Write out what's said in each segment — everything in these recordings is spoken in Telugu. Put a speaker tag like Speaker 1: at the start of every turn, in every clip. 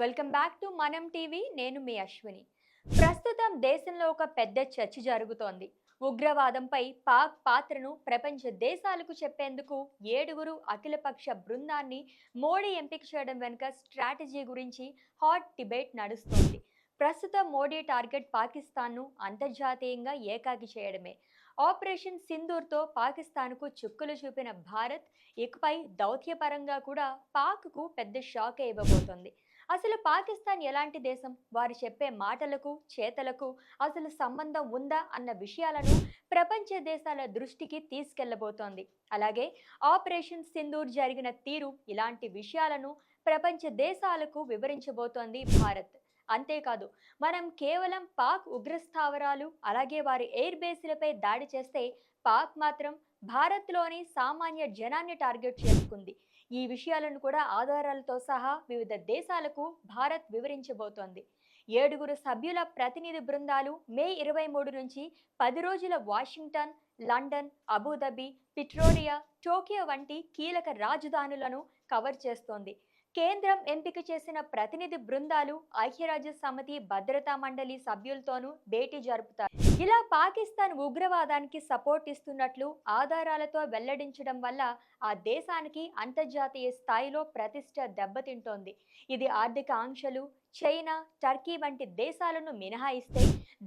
Speaker 1: వెల్కమ్ బ్యాక్ టు మనం టీవీ. నేను మీ అశ్విని. ప్రస్తుతం దేశంలో ఒక పెద్ద చర్చ జరుగుతోంది. ఉగ్రవాదంపై పాక్ పాత్రను ప్రపంచ దేశాలకు చెప్పేందుకు ఏడుగురు అఖిలపక్ష బృందాన్ని మోడీ ఎంపిక చేయడం వెనుక స్ట్రాటజీ గురించి హాట్ డిబేట్ నడుస్తోంది. ప్రస్తుతం మోడీ టార్గెట్ పాకిస్తాన్ను అంతర్జాతీయంగా ఏకాకి చేయడమే. ఆపరేషన్ సింధూర్తో పాకిస్తాన్కు చుక్కులు చూపిన భారత్ ఇకపై దౌత్యపరంగా కూడా పాక్కు పెద్ద షాకే ఇవ్వబోతోంది. అసలు పాకిస్తాన్ ఎలాంటి దేశం? వారు చెప్పే మాటలకు చేతలకు అసలు సంబంధం ఉందా అన్న విషయాలను ప్రపంచ దేశాల దృష్టికి తీసుకెళ్ళబోతోంది. అలాగే ఆపరేషన్ సింధూర్ జరిగిన తీరు ఇలాంటి విషయాలను ప్రపంచ దేశాలకు వివరించబోతోంది భారత్. అంతేకాదు మనం కేవలం పాక్ ఉగ్రస్థావరాలు అలాగే వారి ఎయిర్ బేస్లపై దాడి చేస్తే పాక్ మాత్రం భారత్లోని సామాన్య జనాన్ని టార్గెట్ చేసుకుంది. ఈ విషయాలను కూడా ఆధారాలతో సహా వివిధ దేశాలకు భారత్ వివరించబోతోంది. ఏడుగురు సభ్యుల ప్రతినిధి బృందాలు మే ఇరవై మూడు నుంచి పది రోజుల Washington London Abu Dhabi Pretoria Tokyo వంటి కీలక రాజధానులను కవర్ చేస్తోంది. కేంద్రం ఎంపిక చేసిన ప్రతినిధి బృందాలు ఐక్యరాజ్య సమితి భద్రతా మండలి సభ్యులతోనూ భేటీ జరుపుతారు. ఇలా పాకిస్తాన్ ఉగ్రవాదానికి సపోర్ట్ ఇస్తున్నట్లు ఆధారాలతో వెల్లడించడం వల్ల ఆ దేశానికి అంతర్జాతీయ స్థాయిలో ప్రతిష్ట దెబ్బతింటోంది. ఇది ఆర్థిక ఆంక్షలు చైనా టర్కీ వంటి దేశాలను మినహాయిస్తే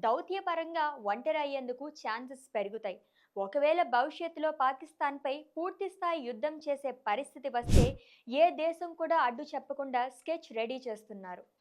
Speaker 1: దౌత్యపరంగా ఒంటరి అయ్యేందుకు ఛాన్సెస్ పెరుగుతాయి. ఒకవేళ భవిష్యత్తులో పాకిస్తాన్పై పూర్తి స్థాయి యుద్ధం చేసే పరిస్థితి వస్తే ఏ దేశం కూడా అడ్డు చెప్పకుండా స్కెచ్ రెడీ చేస్తున్నారు.